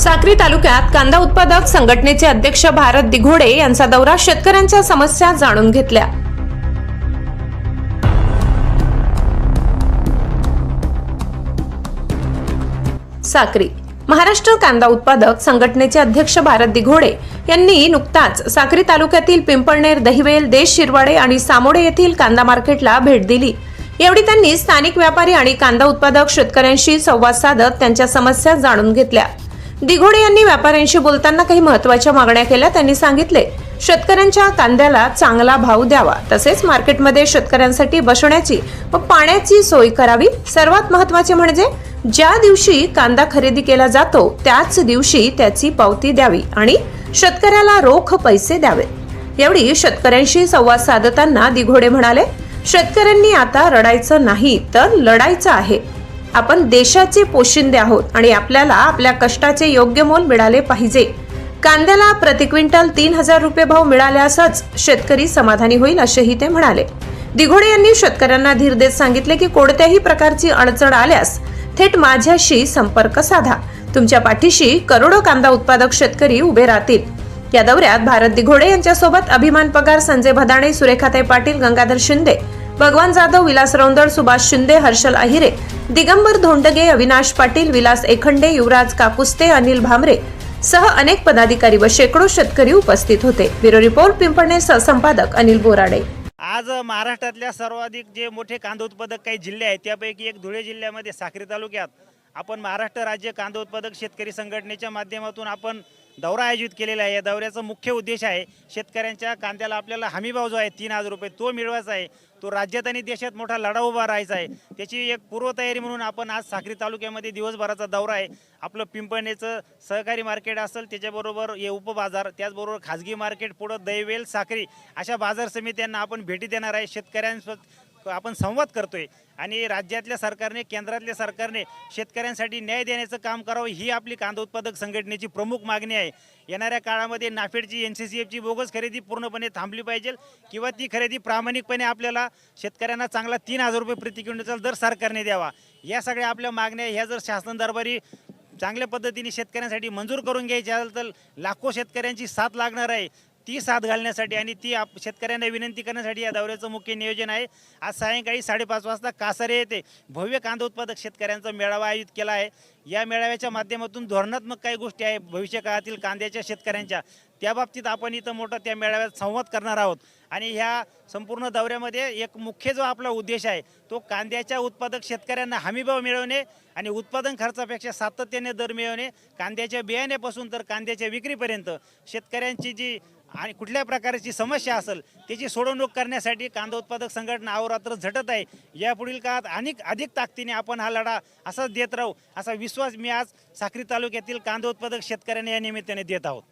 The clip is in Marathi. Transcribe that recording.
साक्री तालुक्यात कांदा उत्पादक संघटनेचे अध्यक्ष भारत दिघोडे यांचा दौरा शेतकऱ्यांच्या समस्या जाणून घेतल्या. साक्री. महाराष्ट्र कांदा उत्पादक संघटनेचे अध्यक्ष भारत दिघोडे यांनी नुकताच साक्री तालुक्यातील पिंपळनेर दहिवेल देश शिरवाडे आणि सामोडे येथील कांदा मार्केटला भेट दिली. यावेळी त्यांनी स्थानिक व्यापारी आणि कांदा उत्पादक शेतकऱ्यांशी संवाद साधत त्यांच्या समस्या जाणून घेतल्या. दिघोडे यांनी व्यापाऱ्यांशी बोलताना काही महत्त्वाच्या मागण्या केल्या. त्यांनी सांगितले शेतकऱ्यांच्या कांद्याला चांगला भाव द्यावा. तसेच मार्केटमध्ये शेतकऱ्यांसाठी बसण्याची व पाण्याची सोय करावी. सर्वात महत्त्वाचे म्हणजे ज्या दिवशी कांदा खरेदी केला जातो त्याच दिवशी त्याची पावती द्यावी आणि शेतकऱ्याला रोख पैसे द्यावे. यावेळी शेतकऱ्यांशी संवाद साधताना दिघोडे म्हणाले शेतकऱ्यांनी आता रडायचं नाही तर लढायचं आहे. आपण देशाचे पोशिंदे आहोत आणि आपल्याला आपल्या कष्टाचे योग्य मोल मिळाले पाहिजे. कांद्याला प्रति क्विंटल तीन हजार रुपये भाव मिळाल्यासच शेतकरी समाधानी होईल असेही ते म्हणाले. दिघोडे यांनी शेतकऱ्यांना धीर देत सांगितले की कोणत्याही प्रकारची अडचण आल्यास थेट माझ्याशी संपर्क साधा. तुमच्या पाठीशी करोडो कांदा उत्पादक शेतकरी उभे राहतील. या दौऱ्यात भारत दिघोडे यांच्यासोबत अभिमान पगार संजय भदाणे सुरेखाताई पाटील गंगाधर शिंदे भगवान जाधव विलास रौंदळ सुभाष शिंदे हर्षल अहिरे दिगंबर धोंडगे अविनाश पाटील विलास एखंडे युवराज काकुस्ते अनिल भामरे सह अनेक पदाधिकारी व शेकडो शेतकरी उपस्थित होते. ब्युरो रिपोर्ट पिंपणे सहसंपादक अनिल बोराडे. आज महाराष्ट्रातल्या सर्वाधिक जे मोठे कांदा उत्पादक काही जिल्हे आहेत त्यापैकी एक धुळे जिल्ह्यामध्ये साक्री तालुक्यात आपण महाराष्ट्र राज्य कांदा उत्पादक शेतकरी संघटनेच्या माध्यमातून आपण दौरा आयोजित केलेला आहे. या दौऱ्याचा मुख्य उद्देश आहे शेतकऱ्यांच्या कांद्याला आपल्याला हमीभाव जो आहे तीन हजार रुपये तो मिळवायचा आहे. तो राज्यात आणि देशात मोठा लढा उभा राहायचा आहे. त्याची एक पूर्वतयारी म्हणून आपण आज साखरी तालुक्यामध्ये दिवसभराचा दौरा आहे. आपलं पिंपळणेचं सहकारी मार्केट असेल त्याच्याबरोबर हे उपबाजार त्याचबरोबर खाजगी मार्केट पुढं दैवेल साखरी अशा बाजार समित्यांना आपण भेटी देणार आहे. शेतकऱ्यांसोबत आपण संवाद करतोय. आणि राज्यातल्या सरकारने केंद्रातल्या सरकारने शेतकऱ्यांसाठी न्याय देण्याचं काम करावं ही आपली कांदा उत्पादक संघटनेची प्रमुख मागणी आहे. येणाऱ्या काळामध्ये नाफेडची एन सी सी एफची बोगस खरेदी पूर्णपणे थांबली पाहिजे किंवा ती खरेदी प्रामाणिकपणे आपल्याला शेतकऱ्यांना चांगला तीन हजार रुपये प्रति क्विंटलचा दर सरकारने द्यावा. या सगळ्या आपल्या मागण्या ह्या जर शासन दरबारी चांगल्या पद्धतीने शेतकऱ्यांसाठी मंजूर करून घ्यायची असेल तर लाखो शेतकऱ्यांची साथ लागणार आहे. ती साथ घालण्यासाठी आणि ती आप शेतकऱ्यांना विनंती करण्यासाठी या दौऱ्याचं मुख्य नियोजन आहे. आज सायंकाळी साडेपाच वाजता कासारे येथे भव्य कांदा उत्पादक शेतकऱ्यांचा मेळावा आयोजित केला आहे. या मेळाव्याच्या माध्यमातून धोरणात्मक काही गोष्टी आहे. भविष्य काळातील कांद्याच्या शेतकऱ्यांच्या. त्या बाबतीत आपण इथं मोठं त्या मेळाव्यात संवाद करणार आहोत. आणि ह्या संपूर्ण दौऱ्यामध्ये एक मुख्य जो आपला उद्देश आहे तो कांद्याच्या उत्पादक शेतकऱ्यांना हमीभाव मिळवणे आणि उत्पादन खर्चापेक्षा सातत्याने दर मिळवणे. कांद्याच्या बियाण्यापासून तर कांद्याच्या विक्रीपर्यंत. शेतकऱ्यांची जी आणि कुठल्या प्रकारची समस्या असेल त्याची सोडवणूक करण्यासाठी कांदा उत्पादक संघटना अहोरात्र झटत आहे. यापुढील काळात अनेक अधिक ताकदीने आपण हा लढा असाच देत राहू असा विश्वास मी आज साक्री तालुक्यातील कांदा उत्पादक शेतकऱ्यांना या निमित्ताने देत आहोत.